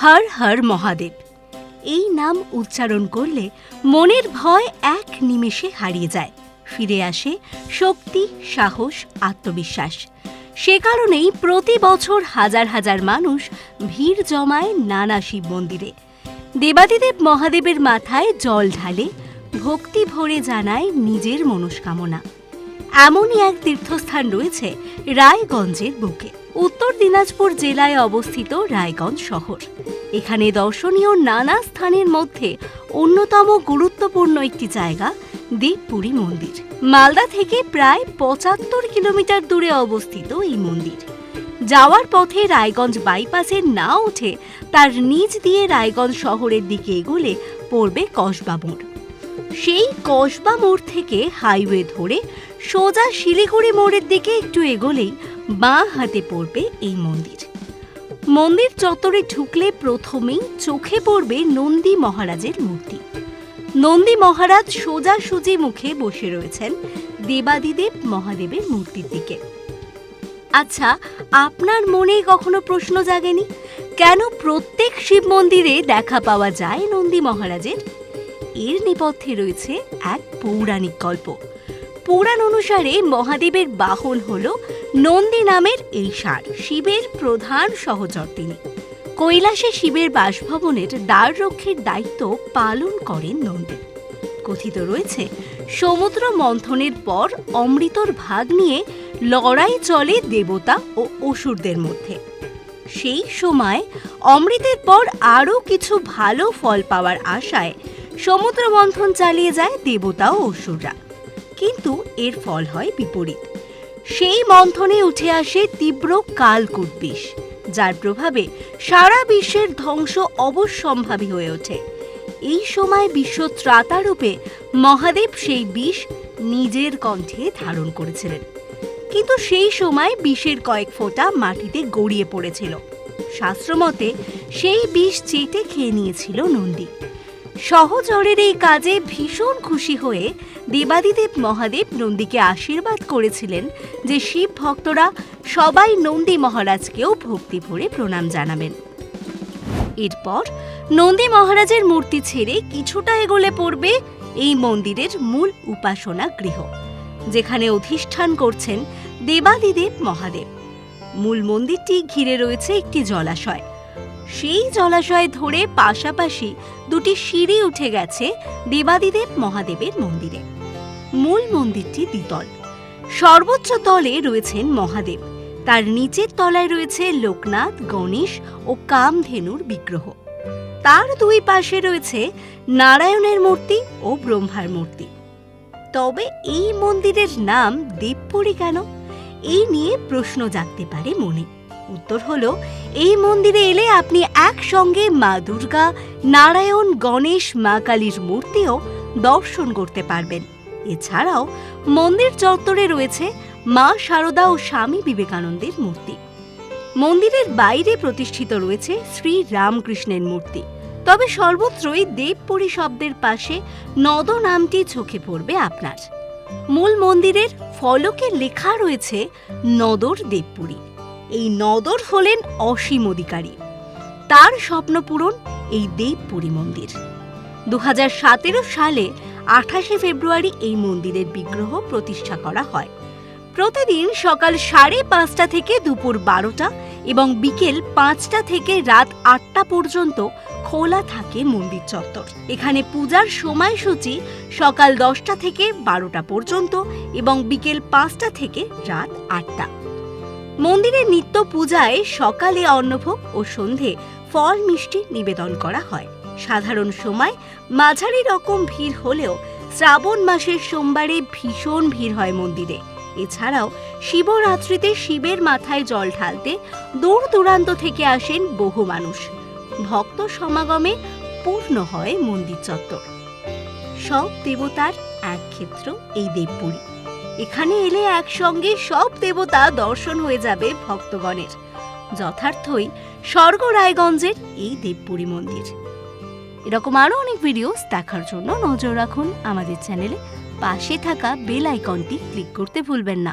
হর হর মহাদেব। এই নাম উচ্চারণ করলে মনের ভয় এক নিমেষে হারিয়ে যায়। ফিরে আসে শক্তি, সাহস, আত্মবিশ্বাস। সে কারণেই প্রতি বছর হাজার হাজার মানুষ ভিড় জমায় নানা শিব মন্দিরে। দেবাদিদেব মহাদেবের মাথায় জল ঢালে ভক্তি ভরে জানায় নিজের মনস্কামনা। এমনই এক তীর্থস্থান রয়েছে রায়গঞ্জের বুকে। উত্তর দিনাজপুর জেলায় অবস্থিত রায়গঞ্জ শহর। এখানে দর্শনীয় নানা স্থানের মধ্যে অন্যতম গুরুত্বপূর্ণ একটি জায়গা দেবপুরী মন্দির। মালদা থেকে প্রায় পঁচাত্তর কিলোমিটার দূরে অবস্থিত এই মন্দির। যাওয়ার পথে রায়গঞ্জ বাইপাসে না উঠে তার নিচ দিয়ে রায়গঞ্জ শহরের দিকে এগোলে পড়বে কসবা মোড়। সেই কসবা মোড় থেকে হাইওয়ে ধরে সোজা শিলিগুড়ি মোড়ের দিকে একটু এগোলেই বাঁ হাতে পড়বে এই মন্দির। মন্দির চত্বরে ঢুকলে প্রথমেই চোখে পড়বে নন্দী মহারাজের মূর্তি। নন্দী মহারাজ সোজাসুজি মুখে বসে রয়েছেন দেবাদিদেব মহাদেবের মূর্তির দিকে। আচ্ছা আপনার মনে কখনো প্রশ্ন জাগেনি? কেন প্রত্যেক শিব মন্দিরে দেখা পাওয়া যায় নন্দী মহারাজের? এর নেপথ্যে রয়েছে এক পৌরাণিক গল্প। পুরাণ অনুসারে মহাদেবের বাহন হল নন্দী নামের এই ষাঁড় শিবের প্রধান সহচর তিনি। কৈলাসে শিবের বাসভবনের দ্বার রক্ষের দায়িত্ব পালন করেন নন্দী। কথিত রয়েছে, সমুদ্র মন্থনের পর অমৃতর ভাগ নিয়ে লড়াই চলে দেবতা ও অসুরদের মধ্যে। সেই সময় অমৃতের পর আরও কিছু ভালো ফল পাওয়ার আশায় সমুদ্র মন্থন চালিয়ে যায় দেবতা ও অসুররা। কিন্তু এর ফল হয় বিপরীত। সেই মন্থনে উঠে আসে তীব্র কালকূট যার প্রভাবে সারা বিশ্বের ধ্বংস অবশ্যম্ভাবী হয়ে ওঠে। এই সময় বিশ্ব ত্রাতারূপে মহাদেব সেই বিষ নিজের কণ্ঠে ধারণ করেছিলেন। কিন্তু সেই সময় বিষের কয়েক ফোঁটা মাটিতে গড়িয়ে পড়েছিল। শাস্ত্রমতে সেই বিষ চেটে খেয়ে নিয়েছিল নন্দী। সহচরের এই কাজে ভীষণ খুশি হয়ে দেবাদিদেব মহাদেব নন্দীকে আশীর্বাদ করেছিলেন যে শিব ভক্তরা সবাই নন্দী মহারাজকেও ভক্তি ভরে প্রণাম জানাবেন। এরপর নন্দী মহারাজের মূর্তি ছেড়ে কিছুটা এগোলে পড়বে এই মন্দিরের মূল উপাসনা গৃহ, যেখানে অধিষ্ঠান করছেন দেবাদিদেব মহাদেব। মূল মন্দিরটি ঘিরে রয়েছে একটি জলাশয়। সেই জলাশয় ধরে পাশাপাশি দুটি সিঁড়ি উঠে গেছে দেবাদিদেব মহাদেবের মন্দিরে। মূল মন্দিরটি দ্বিতল। সর্বোচ্চ তলে রয়েছেন মহাদেব। তার নিচের তলায় রয়েছে লোকনাথ, গণেশ ও কামধেনুর বিগ্রহ। তার দুই পাশে রয়েছে নারায়ণের মূর্তি ও ব্রহ্মার মূর্তি। তবে এই মন্দিরের নাম দেবপুরী কেন? এই নিয়ে প্রশ্ন জাগতে পারে মনে। উত্তর হলো, এই মন্দিরে এলে আপনি একসঙ্গে মা দুর্গা, নারায়ণ, গণেশ, মা কালীর মূর্তিও দর্শন করতে পারবেন। এছাড়াও মন্দির চত্বরে রয়েছে মা শারদা ও স্বামী বিবেকানন্দের মূর্তি। মন্দিরের বাইরে প্রতিষ্ঠিত রয়েছে শ্রী রামকৃষ্ণের মূর্তি। তবে সর্বত্রই দেবপুরী শব্দের পাশে নদ নামটি চোখে পড়বে আপনার। মূল মন্দিরের ফলকে লেখা রয়েছে নদর দেবপুরী। এই নদর হলেন অসীম অধিকারী। তার স্বপ্নপূরণ এই দেবপুরী মন্দির। দু হাজার সতেরো সালে আঠাশে ফেব্রুয়ারি এই মন্দিরের বিগ্রহ প্রতিষ্ঠা করা হয়। প্রতিদিন সকাল সাড়ে পাঁচটা থেকে দুপুর বারোটা এবং বিকেল পাঁচটা থেকে রাত আটটা পর্যন্ত খোলা থাকে মন্দির চত্বর। এখানে পূজার সময়সূচি সকাল দশটা থেকে বারোটা পর্যন্ত এবং বিকেল পাঁচটা থেকে রাত আটটা। মন্দিরের নিত্য পূজায় সকালে অন্নভোগ ও সন্ধে ফল মিষ্টি নিবেদন করা হয়। সাধারণ সময় মাঝারি রকম ভিড় হলেও শ্রাবণ মাসের সোমবারে ভীষণ ভিড় হয় মন্দিরে। এছাড়াও শিবরাত্রিতে শিবের মাথায় জল ঢালতে দূর দূরান্ত থেকে আসেন বহু মানুষ। ভক্ত সমাগমে পূর্ণ হয় মন্দির চত্বর। সব দেবতার এক ক্ষেত্র এই দেবপুরী। এখানে এলে একসঙ্গে সব দেবতা দর্শন হয়ে যাবে ভক্তগণের। যথার্থই স্বর্গ রায়গঞ্জের এই দেবপুরী মন্দির। এরকম আরও অনেক ভিডিওস দেখার জন্য নজর রাখুন আমাদের চ্যানেলে পাশে থাকা বেল আইকনটি ক্লিক করতে ভুলবেন না।